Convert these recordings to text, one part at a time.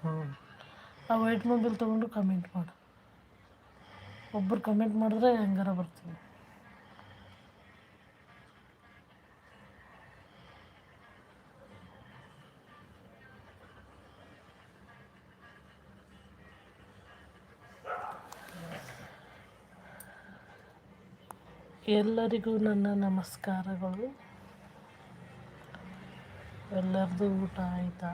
ಹ್ಞೂ ಆ white mobile ತೊಗೊಂಡು ಕಮೆಂಟ್ ಮಾಡು. ಒಬ್ಬರು ಕಮೆಂಟ್ ಮಾಡಿದ್ರೆ ಹೆಂಗಾರ ಬರ್ತೀನಿ ಎಲ್ಲರಿಗೂ ನನ್ನ ನಮಸ್ಕಾರಗಳು. ಎಲ್ಲರದು ಊಟ ಆಯಿತಾ?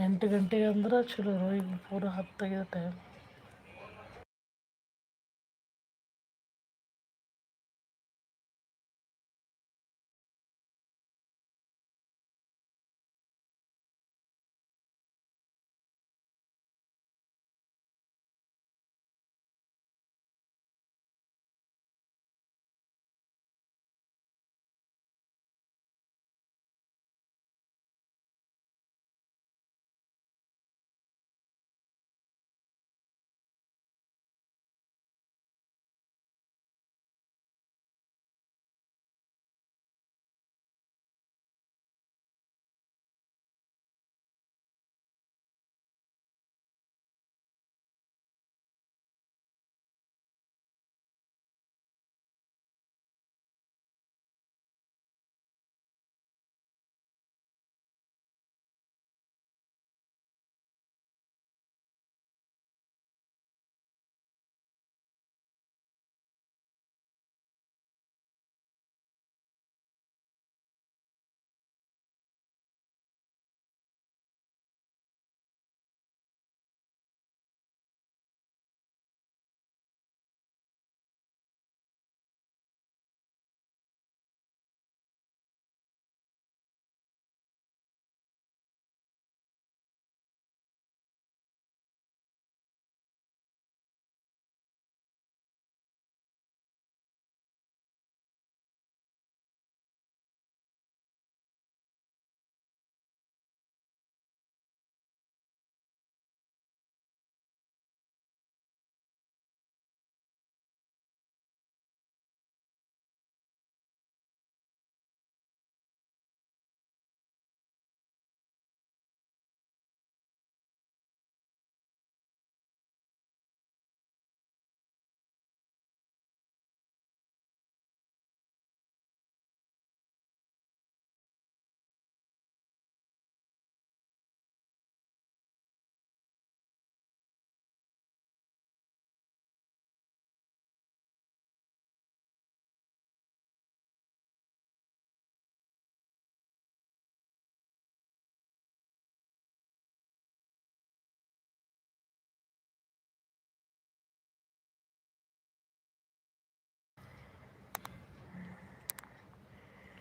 ಎಂಟು ಗಂಟೆಗೆ ಅಂದ್ರೆ ಚಲೋ ಈಗ ಪೂರ ಹತ್ತಾಗಿದೆ ಟೈಮ್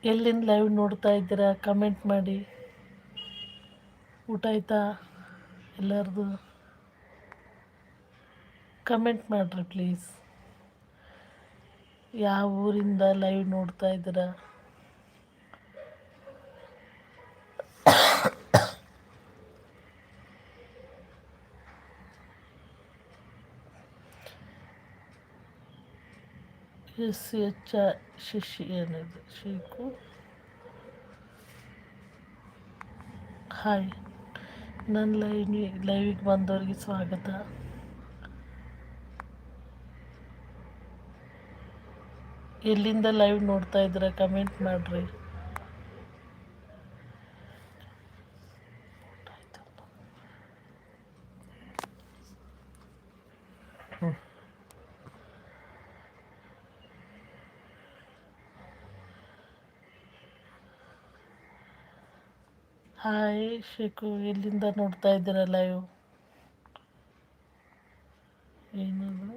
ಎಲ್ಲಿಂದ ಲೈವ್ ನೋಡ್ತಾ ಇದ್ದೀರಾ? ಕಮೆಂಟ್ ಮಾಡಿ. ಊಟ ಆಯ್ತಾ? ಎಲ್ಲರದು? ಕಮೆಂಟ್ ಮಾಡಿರಿ ಪ್ಲೀಸ್ ಯಾವ ಊರಿಂದ ಲೈವ್ ನೋಡ್ತಾ ಇದ್ದೀರಾ? ಎಸ್ ಎಚ್ ಶಶಿ ಏನಿದೆ? ಶೀಕು? ಹಾಯ್. ನನ್ನ ಲೈವ್ ಲೈವಿಗೆ ಬಂದವ್ರಿಗೆ ಸ್ವಾಗತ. ಎಲ್ಲಿಂದ ಲೈವ್ ನೋಡ್ತಾ ಇದ್ದೀರಾ? ಕಮೆಂಟ್ ಮಾಡಿರಿ. ಶೇಖು ಎಲ್ಲಿಂದ ನೋಡ್ತಾ ಇದ್ದೀರ ಲೈವ್ ಏನದು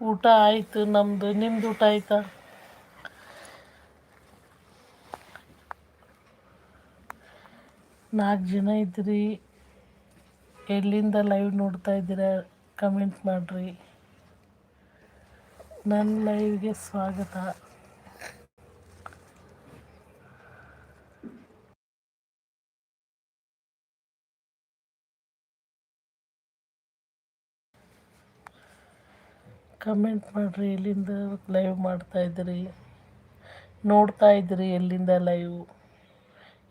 ಊಟ ಆಯಿತು ನಮ್ಮದು ನಿಮ್ದು ಊಟ ಆಯ್ತಾ? ನಾಲ್ಕು ಜನ ಇದ್ರಿ ಎಲ್ಲಿಂದ ಲೈವ್ ನೋಡ್ತಾ ಇದ್ದೀರಾ? ಕಮೆಂಟ್ ಮಾಡಿರಿ. ನನ್ನ ಲೈವ್ಗೆ ಸ್ವಾಗತ. ಕಮೆಂಟ್ ಮಾಡಿರಿ, ಎಲ್ಲಿಂದ ಲೈವ್ ಮಾಡ್ತಾ ಇದ್ದೀರಿ? ನೋಡ್ತಾ ಇದ್ದೀರಿ, ಎಲ್ಲಿಂದ ಲೈವ್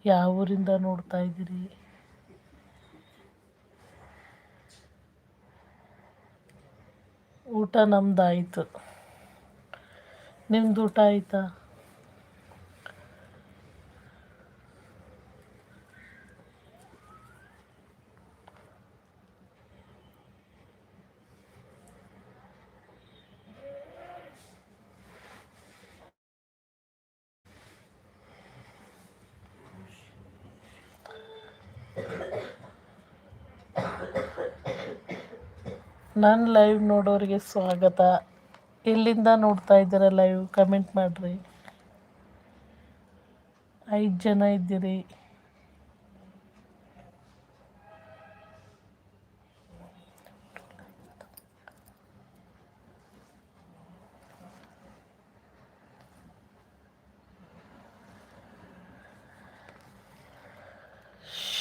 ಯಾವ ಊರಿಂದ ನೋಡ್ತಾ ಇದ್ದೀರಿ? ಊಟ ನಮ್ದು ಆಯಿತು ನಿಮ್ದು ಊಟ ಆಯಿತಾ? ನನ್ನ ಲೈವ್ ನೋಡೋರಿಗೆ ಸ್ವಾಗತ. ಎಲ್ಲಿಂದ ನೋಡ್ತಾ ಇದ್ದೀರ ಲೈವ್ ಕಮೆಂಟ್ ಮಾಡಿರಿ. ಐದು ಜನ ಇದ್ದೀರಿ.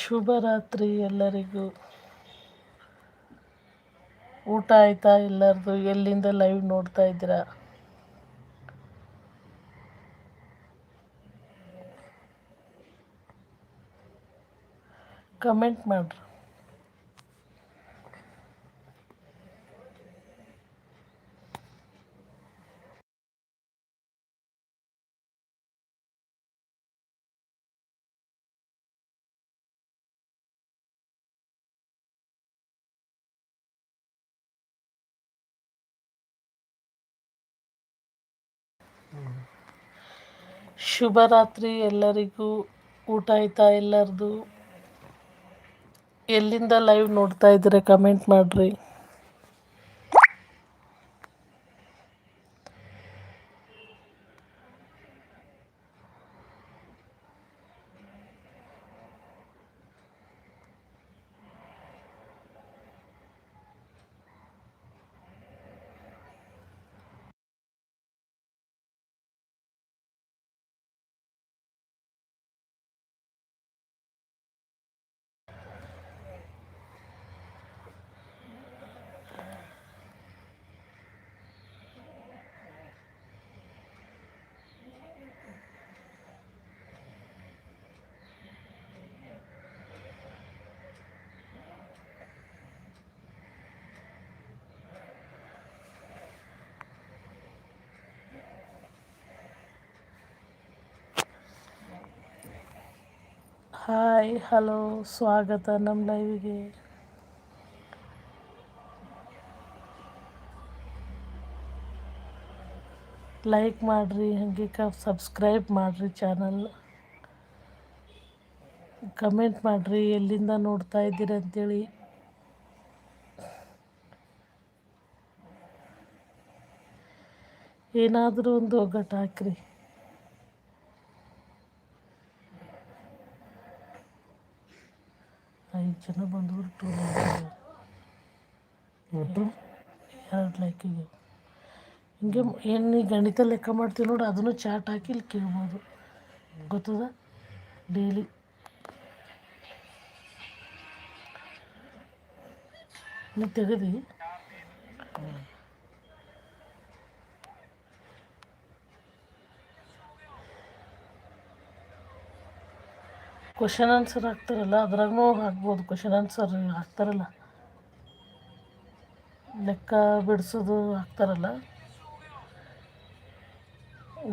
ಶುಭರಾತ್ರಿ ಎಲ್ಲರಿಗೂ. ಊಟ ಆಯಿತಾ ಎಲ್ಲರದು? ಎಲ್ಲಿಂದ ಲೈವ್ ನೋಡ್ತಾ ಇದ್ದೀರಾ? ಕಮೆಂಟ್ ಮಾಡಿರಿ. ಶುಭರಾತ್ರಿ ಎಲ್ಲರಿಗೂ. ಊಟ ಆಯ್ತಾ ಎಲ್ಲರದು? ಎಲ್ಲಿಂದ ಲೈವ್ ನೋಡ್ತಾ ಇದ್ದೀರಾ? ಕಮೆಂಟ್ ಮಾಡಿರಿ. ಹಾಯ್, ಹಲೋ, ಸ್ವಾಗತ ನಮ್ಮ ಲೈವಿಗೆ. ಲೈಕ್ ಮಾಡಿರಿ, ಹಂಗೆ ಕ ಸಬ್ಸ್ಕ್ರೈಬ್ ಮಾಡಿರಿ ಚಾನಲ್ ಕಮೆಂಟ್ ಮಾಡಿರಿ, ಎಲ್ಲಿಂದ ನೋಡ್ತಾ ಇದ್ದೀರಿ ಅಂತೇಳಿ. ಏನಾದರೂ ಒಂದು ಒಗ್ಗಟ್ಟು ಹಾಕ್ರಿ ಐದು ಜನ ಬಂದವರು ಟೂ ಒಟ್ಟು ಎರಡು ಲೈಕಿಗೆ ಹಿಂಗೆ ಏನು ಗಣಿತ ಲೆಕ್ಕ ಮಾಡ್ತೀವಿ ನೋಡಿ, ಅದನ್ನು ಚಾಟ್ ಹಾಕಿ ಇಲ್ಲಿ ಕೇಳ್ಬೋದು. ಗೊತ್ತದ? ಡೈಲಿ ನೀವು ತೆಗದಿ. ಕ್ವಶನ್ ಆನ್ಸರ್ ಹಾಕ್ತಾರಲ್ಲ ಅದ್ರಾಗೂ ಹಾಕ್ಬೋದು. ಕ್ವಶನ್ ಆನ್ಸರ್ ಹಾಕ್ತಾರಲ್ಲ. ಲೆಕ್ಕ ಬಿಡಿಸೋದು ಹಾಕ್ತಾರಲ್ಲ.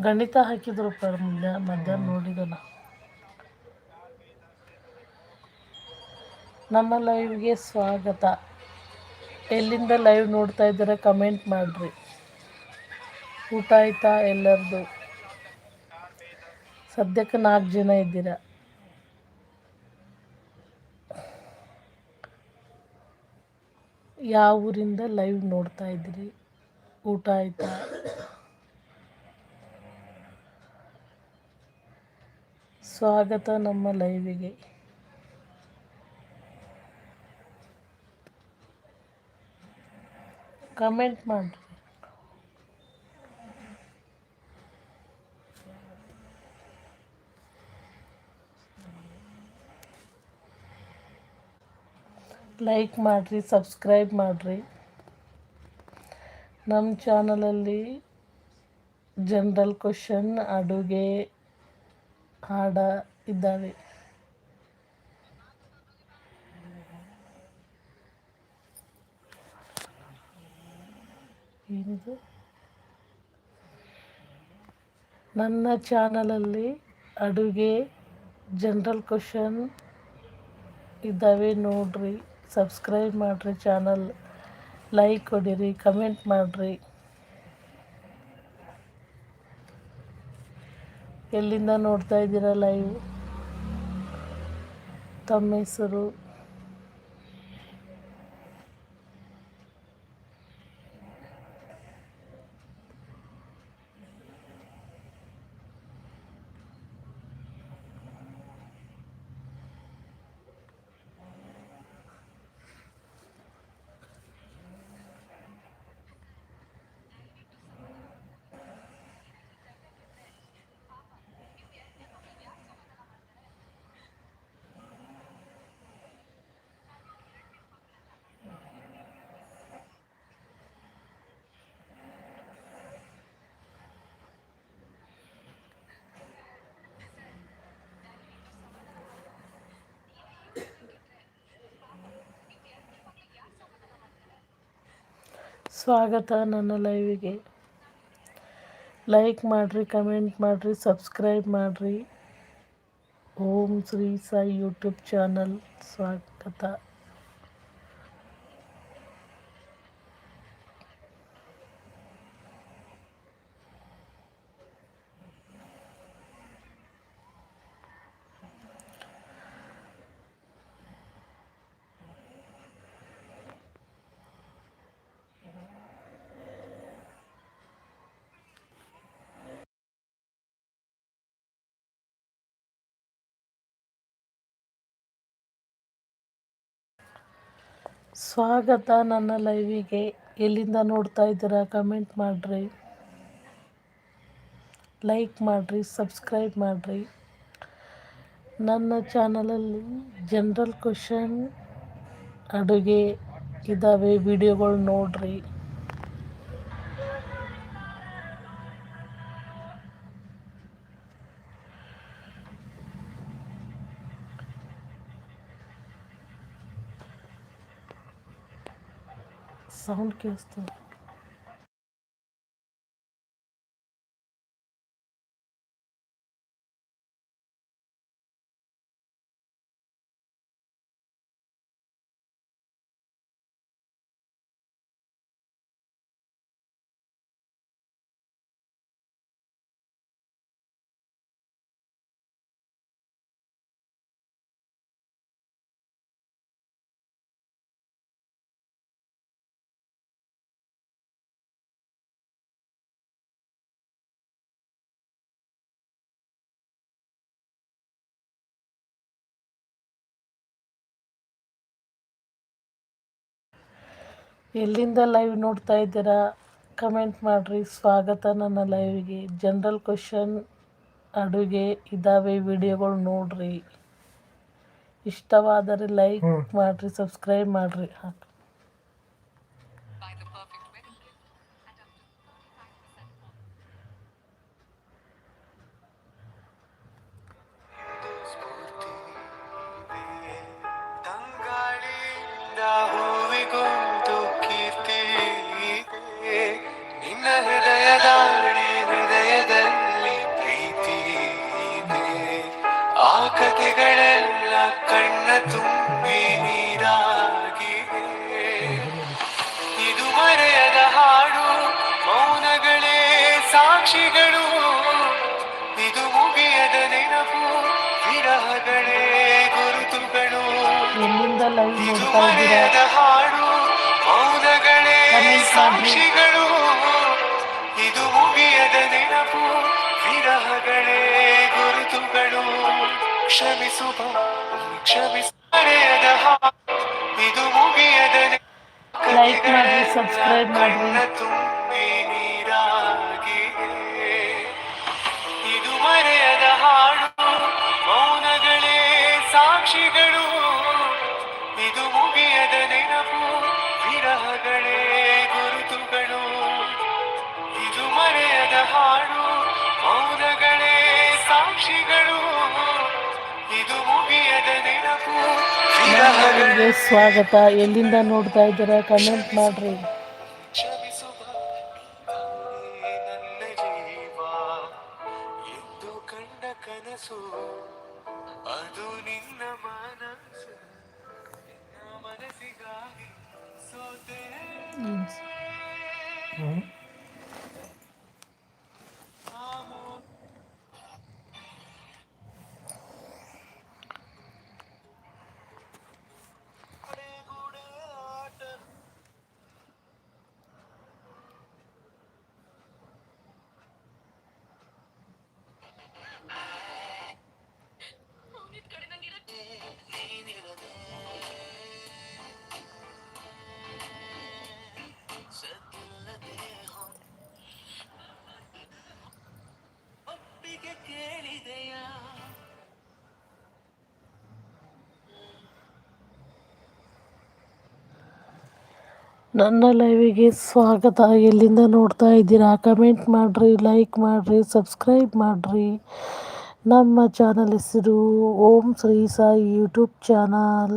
ಗಣಿತ ಹಾಕಿದ್ರು ಪರ್ ಮಧ್ಯಾಹ್ನ ನೋಡಿದಲ್ಲ. ನಮ್ಮ ಲೈವ್ಗೆ ಸ್ವಾಗತ. ಎಲ್ಲಿಂದ ಲೈವ್ ನೋಡ್ತಾ ಇದ್ದೀರಾ ಕಮೆಂಟ್ ಮಾಡಿರಿ. ಊಟ ಆಯ್ತಾ ಎಲ್ಲರದು? ಸದ್ಯಕ್ಕೆ ನಾಲ್ಕು ಜನ ಇದ್ದೀರಾ? ಯಾವ ಊರಿಂದ ಲೈವ್ ನೋಡ್ತಾ ಇದ್ದೀರಿ? ಊಟ ಆಯ್ತಾ? ಸ್ವಾಗತ ನಮ್ಮ ಲೈವಿಗೆ ಕಮೆಂಟ್ ಮಾಡಿರಿ. ಲೈಕ್ ಮಾಡಿರಿ ಸಬ್ಸ್ಕ್ರೈಬ್ ಮಾಡಿರಿ. ನಮ್ಮ ಚಾನಲಲ್ಲಿ ಜನರಲ್ ಕ್ವಶನ್ ಅಡುಗೆ, ಹಾಡ ಇದ್ದಾವೆ. ಏನಿದು? ನನ್ನ ಚಾನಲಲ್ಲಿ ಅಡುಗೆ ಜನರಲ್ ಕ್ವಶನ್ ಇದ್ದಾವೆ ನೋಡ್ರಿ. ಸಬ್ಸ್ಕ್ರೈಬ್ ಮಾಡಿರಿ ಚಾನಲ್ ಲೈಕ್ ಕೊಡಿರಿ ಕಮೆಂಟ್ ಮಾಡಿರಿ. ಎಲ್ಲಿಂದ ನೋಡ್ತಾ ಇದ್ದೀರಾ ಲೈವ್ ತಮ್ಮ ಹೆಸರು? ಸ್ವಾಗತ ನನ್ನ ಲೈವಿಗೆ ಲೈಕ್ ಮಾಡಿರಿ ಕಮೆಂಟ್ ಮಾಡಿರಿ ಸಬ್ಸ್ಕ್ರೈಬ್ ಮಾಡಿರಿ. ಓಂ ಶ್ರೀ ಸಾಯಿ ಯೂಟ್ಯೂಬ್ ಚಾನಲ್ ಸ್ವಾಗತ. ಸ್ವಾಗತ ನನ್ನ ಲೈವಿಗೆ. ಎಲ್ಲಿಂದ ನೋಡ್ತಾ ಇದ್ದೀರಾ? ಕಮೆಂಟ್ ಮಾಡಿರಿ. ಲೈಕ್ ಮಾಡಿರಿ, ಸಬ್ಸ್ಕ್ರೈಬ್ ಮಾಡಿರಿ. ನನ್ನ ಚಾನಲಲ್ಲಿ ಜನರಲ್ ಕ್ವಶನ್ ಅಡುಗೆ ಇದ್ದಾವೆ, ವಿಡಿಯೋಗಳು ನೋಡ್ರಿ. साउंड क्या असतं ಎಲ್ಲಿಂದ ಲೈವ್ ನೋಡ್ತಾ ಇದ್ದೀರಾ? ಕಮೆಂಟ್ ಮಾಡಿರಿ. ಸ್ವಾಗತ ನನ್ನ ಲೈವ್ಗೆ ಜನರಲ್ ಕ್ವಶನ್ ಅಡುಗೆ ಇದಾವೆ ವಿಡಿಯೋಗಳು ನೋಡ್ರಿ. ಇಷ್ಟವಾದರೆ ಲೈಕ್. ಮಾಡಿರಿ ಸಬ್ಸ್ಕ್ರೈಬ್ ಮಾಡಿರಿ. ಲೈವ್ ನೋಡ್ತಾ ಇದ್ದೀರಾ? Comment ಮಾಡಿ. ಇದು ಮುಗಿಯದ ನೆನಪು ವಿರಹಗಳೇ ಗುರುತುಗಳು. ಕ್ಷಮಿಸುವ ಕ್ಷಮಿಸ ಮರೆಯದ ಹಾಡು ಇದು ಮುಗಿಯದ ಲೈಕ್ ಮಾಡಿ. ತುಂಬಿ ನೀರಾಗಿದೆ. ಇದು ಮರೆಯದ ವಿರಹಗಳೇ ಗೆ ಸ್ವಾಗತ. ಎಲ್ಲಿಂದ ನೋಡ್ತಾ ಇದ್ದೀರ? ಕಮೆಂಟ್ ಮಾಡ್ರಿ. ಕ್ಷಮಿಸುವ ನನ್ನ ಲೈವಿಗೆ ಸ್ವಾಗತ. ಎಲ್ಲಿಂದ ನೋಡ್ತಾ ಇದ್ದೀರಾ? ಕಮೆಂಟ್ ಮಾಡಿರಿ, ಲೈಕ್ ಮಾಡಿರಿ, ಸಬ್ಸ್ಕ್ರೈಬ್ ಮಾಡಿರಿ. ನಮ್ಮ ಚಾನಲ್ ಹೆಸರು ಓಂ ಶ್ರೀ ಸಾಯಿ ಯೂಟ್ಯೂಬ್ ಚಾನಲ್.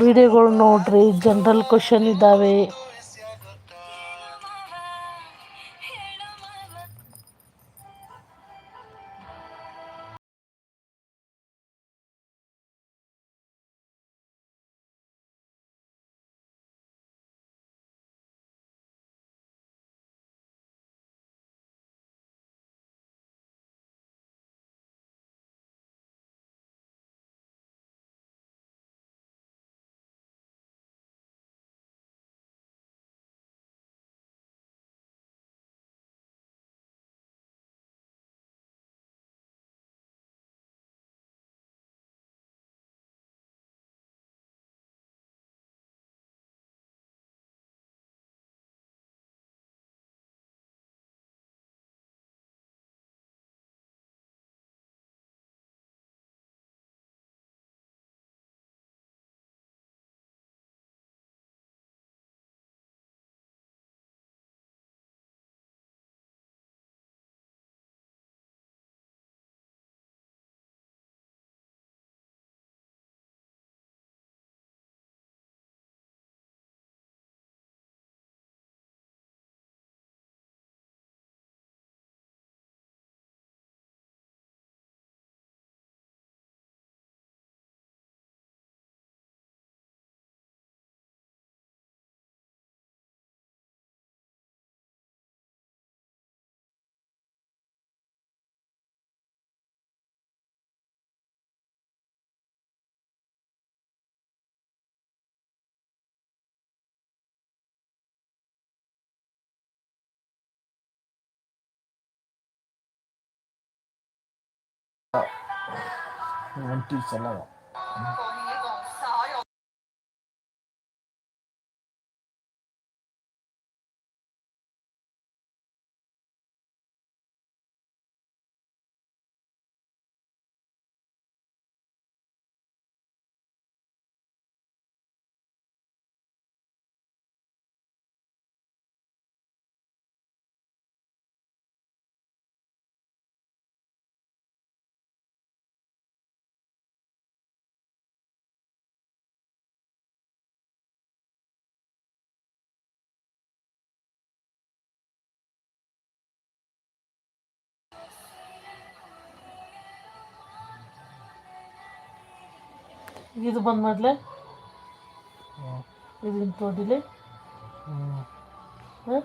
ವಿಡಿಯೋಗಳು ನೋಡಿರಿ, ಜನರಲ್ ಕ್ವಶನ್ ಇದ್ದಾವೆ. 我们对着了。嗯。ಇದು ಬಂದ್ ಮೊದಲೇ ಇದನ್ನ ತೋಡಿಲಿ ಹಾಂ? ಹ್ಞೂ